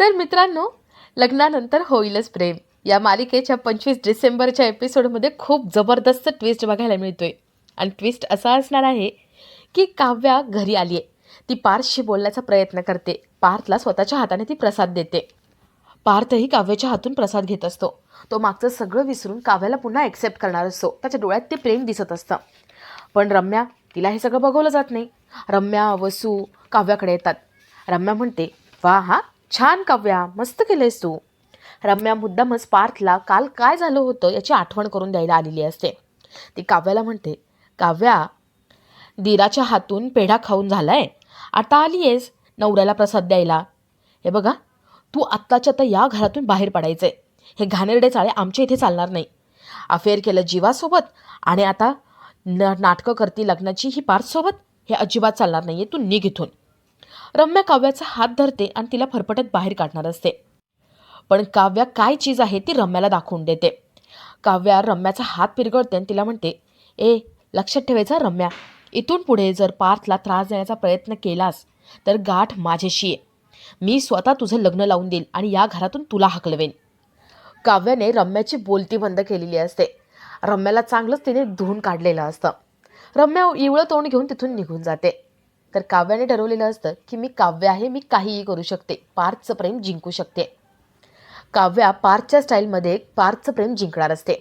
तर मित्रांनो लग्नानंतर होईलच प्रेम. या मालिकेच्या पंचवीस डिसेंबरच्या एपिसोडमध्ये खूप जबरदस्त ट्विस्ट बघायला मिळतोय. आणि ट्विस्ट असा असणार आहे की काव्या घरी आली आहे ती पार्थशी बोलण्याचा प्रयत्न करते. पार्थला स्वतःच्या हाताने ती प्रसाद देते. पार्थही काव्याच्या हातून प्रसाद घेत असतो. तो मागचं सगळं विसरून काव्याला पुन्हा ॲक्सेप्ट करणार असतो. त्याच्या डोळ्यात ते प्रेम दिसत असतं. पण रम्या तिला हे सगळं बघवलं जात नाही. रम्या वसू काव्याकडे येतात. रम्या म्हणते वा हा छान काव्या मस्त केलेस तू. रम्या मुद्दामच पार्थला काल काय झालं होतं याची आठवण करून द्यायला आलेली असते. ती काव्याला म्हणते काव्या दिराच्या हातून पेढा खाऊन झालाय. आता आली आहेस नवऱ्याला प्रसाद द्यायला. हे बघा तू आत्ताच्या आता या घरातून बाहेर पडायचंय. हे घाणेरडे चाळे आमच्या इथे चालणार नाही. अफेअर केलं जीवासोबत आणि आता न नाटकं करती लग्नाची ही पार्थसोबत हे अजिबात चालणार नाही आहे तू निघ इथून. रम्या काव्याचा हात धरते आणि तिला फरफटत बाहेर काढणार असते. पण काव्या काय चीज आहे ती रम्याला दाखवून देते. काव्या रम्याचा हात पिरगळते आणि तिला म्हणते ए लक्षात ठेवायचा रम्या. इथून पुढे जर पार्थला त्रास देण्याचा प्रयत्न केलास तर गाठ माझ्याशी आहे मी स्वतः तुझं लग्न लावून देईल आणि या घरातून तुला हकलवेन. काव्याने रम्याची बोलती बंद केलेली असते. रम्याला चांगलंच तिने धुवून काढलेलं असतं. रम्या इवळं तोंड घेऊन तिथून निघून जाते. तर काव्याने ठरवलेलं असतं की मी काव्य आहे मी काहीही करू शकते. पार्थचं प्रेम जिंकू शकते. काव्या पार्थच्या स्टाईलमध्ये पार्थचं प्रेम जिंकणार असते.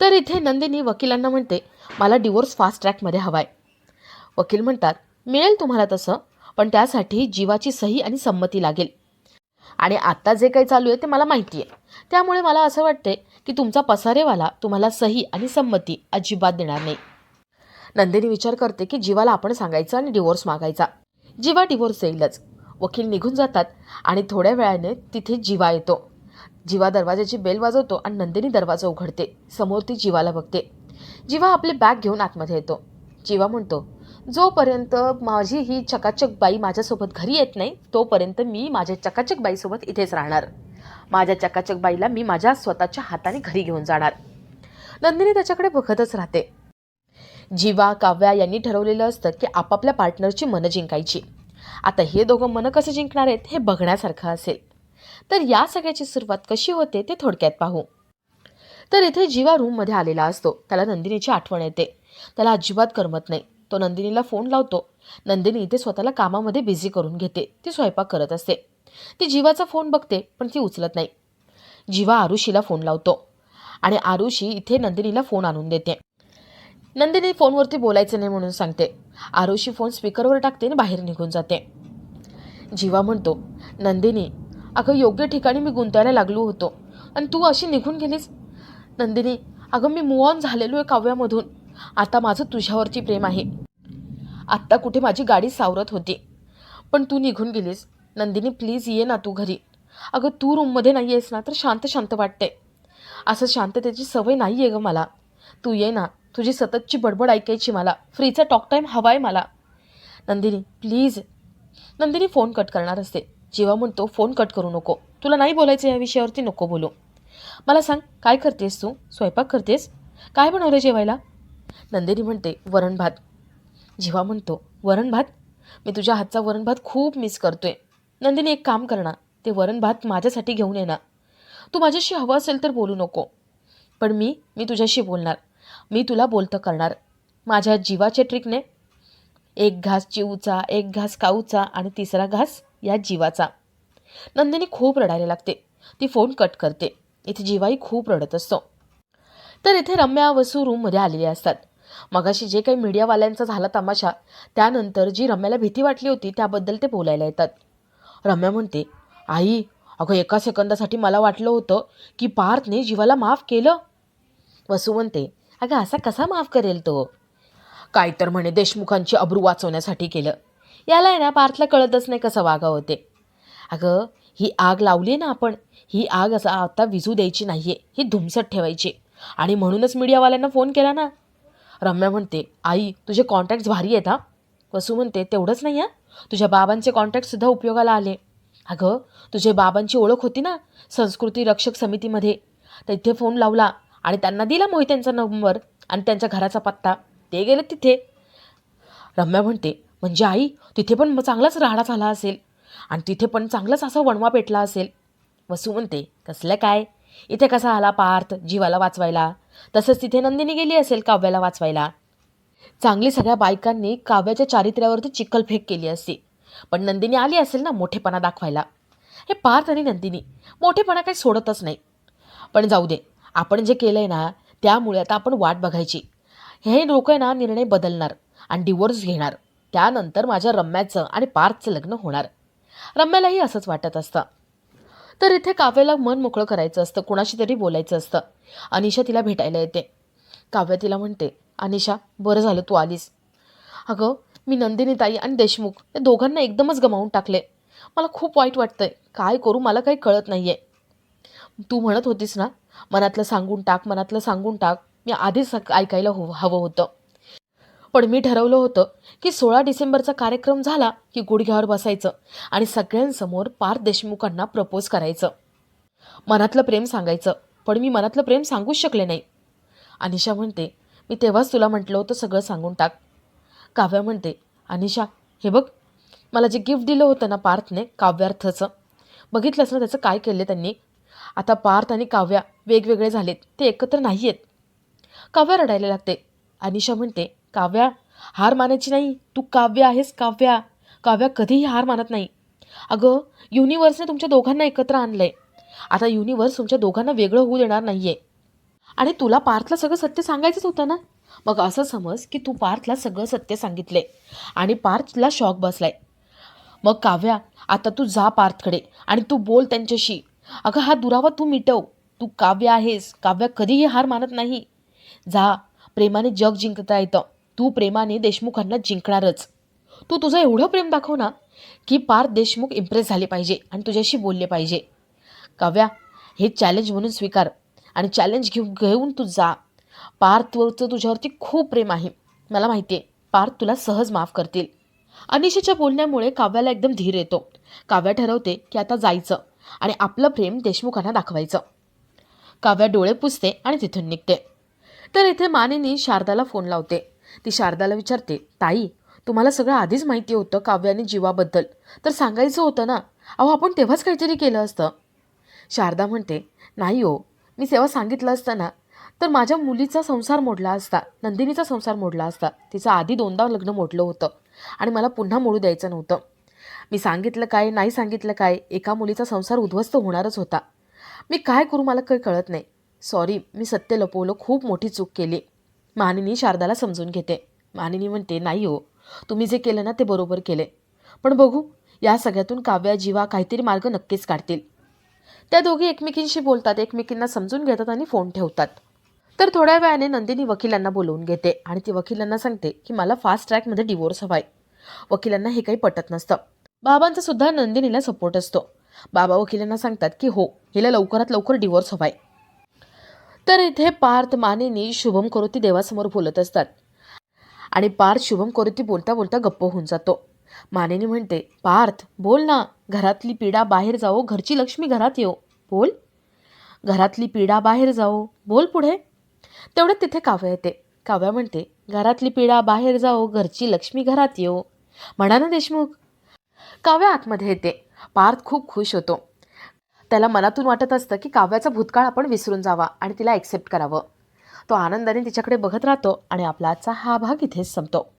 तर इथे नंदिनी वकिलांना म्हणते मला डिवोर्स फास्ट ट्रॅकमध्ये हवाय. वकील म्हणतात मिळेल तुम्हाला तसं पण त्यासाठी जीवाची सही आणि संमती लागेल. आणि आत्ता जे काही चालू आहे ते मला माहिती आहे. त्यामुळे मला असं वाटते की तुमचा पसारेवाला तुम्हाला सही आणि संमती अजिबात देणार नाही. नंदिनी विचार करते की जीवाला आपण सांगायचं आणि डिवोर्स मागायचा. जीवा डिवोर्स येईलच. वकील निघून जातात आणि थोड्या वेळाने तिथे जीवा येतो. जीवा दरवाजाची बेल वाजवतो आणि नंदिनी दरवाजा उघडते. समोर ती जीवाला बघते. जीवा आपले बॅग घेऊन आतमध्ये येतो. जीवा म्हणतो जोपर्यंत माझी ही चकाचक बाई माझ्यासोबत घरी येत नाही तोपर्यंत मी माझ्या चकाचक बाईसोबत इथेच राहणार. माझ्या चकाचक बाईला मी माझ्या स्वतःच्या हाताने घरी घेऊन जाणार. नंदिनी त्याच्याकडे बघतच राहते. जीवा काव्या यांनी ठरवलेलं असतं की आपापल्या पार्टनरची मनं जिंकायची. आता हे दोघं मनं कसं जिंकणार आहेत हे बघण्यासारखं असेल. तर या सगळ्याची सुरुवात कशी होते ते थोडक्यात पाहू. तर इथे जीवा रूममध्ये आलेला असतो. त्याला नंदिनीची आठवण येते. त्याला अजिबात करमत नाही. तो नंदिनीला फोन लावतो. नंदिनी इथे स्वतःला कामामध्ये बिझी करून घेते. ती स्वयंपाक करत असते. ती जीवाचा फोन बघते पण ती उचलत नाही. जीवा आरुषीला फोन लावतो. आणि आरुषी इथे नंदिनीला फोन आणून देते. नंदिनी फोनवरती बोलायचं नाही म्हणून सांगते. आरुषी फोन स्पीकरवर टाकते आणि बाहेर निघून जाते. जीवा म्हणतो नंदिनी अगं योग्य ठिकाणी मी गुंतायला लागलो होतो. आणि तू अशी निघून गेलीस? नंदिनी अगं मी मूव ऑन झालेलो आहे काव्यामधून. आता माझं तुझ्यावरची प्रेम आहे. आत्ता कुठे माझी गाडी सावरत होती. पण तू निघून गेलीस. नंदिनी प्लीज ये ना तू घरी. अगं तू रूममध्ये नाही आहेस ना तर शांत शांत वाटते. असं शांततेची सवय नाही आहे गं मला. तू ये ना. तुझी सततची बडबड ऐकायची मला. फ्रीचा टॉक टाईम हवा आहे मला. Nandini please Nandini phone cut करणार असते. जेव्हा म्हणतो फोन कट करू नको. तुला नाही बोलायचं या विषयावरती नको बोलू. मला सांग काय करतेस तू? स्वयंपाक करतेस? काय बनवलं जेवायला? नंदिनी म्हणते वरण भात. जेव्हा म्हणतो वरण भात? मी तुझ्या हातचा वरण भात खूप मिस करतोय. नंदिनी एक काम करणार. ते वरण भात माझ्यासाठी घेऊन ये ना तू माझ्याशी हवं असेल तर बोलू नको. पण मी मी तुझ्याशी बोलणार. मी तुला बोलतं करणार. माझ्या जीवाचे ट्रिकने. एक घास चिऊचा एक घास काऊचा आणि तिसरा घास या जीवाचा. नंदिनी खूप रडायला लागते. ती फोन कट करते. इथे जीवाही खूप रडत असतो. तर इथे रम्या वसू रूममध्ये आलेले असतात. मगाशी जे काही मीडियावाल्यांचा झाला तमाशा त्यानंतर जी रम्याला भीती वाटली होती त्याबद्दल ते बोलायला येतात. रम्या म्हणते आई अगं एका सेकंदासाठी मला वाटलं होतं की पार्थने जीवाला माफ केलं. वसू म्हणते अगं असा कसा माफ करेल तो? काय तर म्हणे देशमुखांची अब्रू वाचवण्यासाठी केलं. याला आहे ना पार्थला कळतच नाही कसं वागावं होते अगं ही आग लावली आहे ना आपण ही आग असं आता विजू द्यायची नाही आहे ही धुमसट ठेवायची. आणि म्हणूनच मीडियावाल्यांना फोन केला ना. रम्या म्हणते आई तुझे कॉन्टॅक्ट्स भारी आहेत हा. वसू म्हणते तेवढंच नाही हा? तुझ्या बाबांचे कॉन्टॅक्टसुद्धा उपयोगाला आले. अगं तुझे बाबांची ओळख होती ना संस्कृती रक्षक समितीमध्ये. तर इथे फोन लावला आणि त्यांना दिला मोहित्यांचा नंबर आणि त्यांच्या घराचा पत्ता. ते गेले तिथे. रम्या म्हणते म्हणजे आई तिथे पण मग चांगलाच राहडा झाला असेल आणि तिथे पण चांगलाच असा वणवा पेटला असेल. वसू म्हणते कसलं काय? इथे कसा आला पार्थ जीवाला वाचवायला? तसंच तिथे नंदिनी गेली असेल काव्याला वाचवायला. चांगली सगळ्या बायकांनी काव्याच्या चारित्र्यावरती चिखलफेक केली असते. पण नंदिनी आली असेल ना मोठेपणा दाखवायला. हे पार्थ आणि नंदिनी मोठेपणा काही सोडतच नाही. पण जाऊ दे आपण जे केलं आहे ना त्यामुळे आता आपण वाट बघायची. हे लोक आहे ना निर्णय बदलणार आणि डिवोर्स घेणार. त्यानंतर माझ्या रम्याचं आणि पार्थचं लग्न होणार. रम्यालाही असंच वाटत असतं. तर इथे काव्याला मन मोकळं करायचं असतं कुणाशी तरी बोलायचं असतं. अनिशा तिला भेटायला येते. काव्या तिला म्हणते अनिशा बरं झालं तू आलीस. अगं मी नंदिनी ताई आणि देशमुख या दोघांना एकदमच गमावून टाकले. मला खूप वाईट वाटतंय. काय करू मला काही कळत नाही आहे तू म्हणत होतीस ना मनातलं सांगून टाक मनातलं सांगून टाक मी आधीच ऐकायला हो हवं होतं. पण मी ठरवलं होतं की सोळा डिसेंबरचा कार्यक्रम झाला की गुडघ्यावर बसायचं आणि सगळ्यांसमोर पार्थ देशमुखांना प्रपोज करायचं. मनातलं प्रेम सांगायचं पण मी मनातलं प्रेम सांगूच शकले नाही. अनिशा म्हणते मी तेव्हाच तुला म्हटलं होतं सगळं सांगून टाक. काव्या म्हणते अनिशा हे बघ मला जे गिफ्ट दिलं होतं ना पार्थने काव्यार्थचं बघितलंच ना त्याचं काय केलं त्यांनी? आता पार्थ आणि काव्या वेगवेगळे झालेत. ते एकत्र नाही आहेत काव्या रडायला लागते. अनिशा म्हणते काव्या हार मानायची नाही. तू काव्य आहेस काव्या. काव्या कधीही हार मानत नाही. अगं युनिवर्सने तुमच्या दोघांना एकत्र आणलंय. आता युनिवर्स तुमच्या दोघांना वेगळं होऊ देणार नाही आहे आणि तुला पार्थला सगळं सत्य सांगायचंच होतं ना? मग असं समज की तू पार्थला सगळं सत्य सांगितले आणि पार्थला शॉक बसलाय. मग काव्या आता तू जा पार्थकडे आणि तू बोल त्यांच्याशी. अगं हा दुरावा तू मिटव. तू काव्य आहेस. काव्य कधीही हार मानत नाही. जा. प्रेमाने जग जिंकता येतं. तू प्रेमाने देशमुखांना जिंकणारच. तू तुझं एवढं प्रेम दाखव ना की पार देशमुख इम्प्रेस झाले पाहिजे आणि तुझ्याशी बोलले पाहिजे. काव्या हे चॅलेंज म्हणून स्वीकार आणि चॅलेंज घेऊन घेऊन तू जा. पार्थवरचं तुझ्यावरती खूप प्रेम आहे. मला माहिती आहे पार्थ तुला सहज माफ करतील. अनिशेच्या बोलण्यामुळे काव्याला एकदम धीर येतो. काव्या ठरवते की आता जायचं. आणि आपलं प्रेम देशमुखांना दाखवायचं. काव्या डोळे पुसते आणि तिथून निघते. तर इथे मानेनी शारदाला फोन लावते. ती शारदाला विचारते ताई तुम्हाला सगळं आधीच माहिती होतं काव्याने जीवाबद्दल. तर सांगायचं होतं ना अहो आपण तेव्हाच काहीतरी केलं असतं. शारदा म्हणते नाही हो मी तेव्हा सांगितलं असतं ना. तर माझ्या मुलीचा संसार मोडला असता नंदिनीचा संसार मोडला असता तिचं आधी दोनदा लग्न मोडलं होतं आणि मला पुन्हा मोडू द्यायचं नव्हतं. मी सांगितलं काय नाही सांगितलं काय एका मुलीचा संसार उद्ध्वस्त होणारच होता. मी काय करू मला काही कळत नाही. सॉरी मी सत्य लपवलं खूप मोठी चूक केली. मानिनी शारदाला समजून घेते. मानिनी म्हणते नाही हो तुम्ही जे केलं ना ते बरोबर केले. पण बघू या सगळ्यातून काव्या जीवा काहीतरी मार्ग नक्कीच काढतील. त्या दोघी एकमेकींशी बोलतात एकमेकींना समजून घेतात आणि फोन ठेवतात. तर थोड्या वेळाने नंदिनी वकिलांना बोलवून घेते आणि ती वकिलांना सांगते की मला फास्ट ट्रॅकमध्ये डिवोर्स हवाय. वकिलांना हे काही पटत नसतं. बाबांचा सुद्धा नंदिनीला सपोर्ट असतो. बाबा वकिलांना सांगतात की हो हिला लवकरात लवकर डिवोर्स हवाय. तर इथे पार्थ मानेनी शुभम करोती देवासमोर बोलत असतात. आणि पार्थ शुभम करोती बोलता बोलता गप्प होऊन जातो. मानेनी म्हणते पार्थ बोल ना घरातली पीडा बाहेर जाओ घरची लक्ष्मी घरात येऊ बोल? घरातली पीडा बाहेर जाओ बोल पुढे. तेवढ्यात तिथे काव्या येते. काव्या म्हणते घरातली पीडा बाहेर जाओ घरची लक्ष्मी घरात येऊ म्हणा ना देशमुख काव्या आतमध्ये येते. पार्थ खूप खुश होतो. त्याला मनातून वाटत असतं की काव्याचा भूतकाळ आपण विसरून जावा आणि तिला ॲक्सेप्ट करावं. तो आनंदाने तिच्याकडे बघत राहतो आणि आपला आजचा हा भाग इथेच संपतो.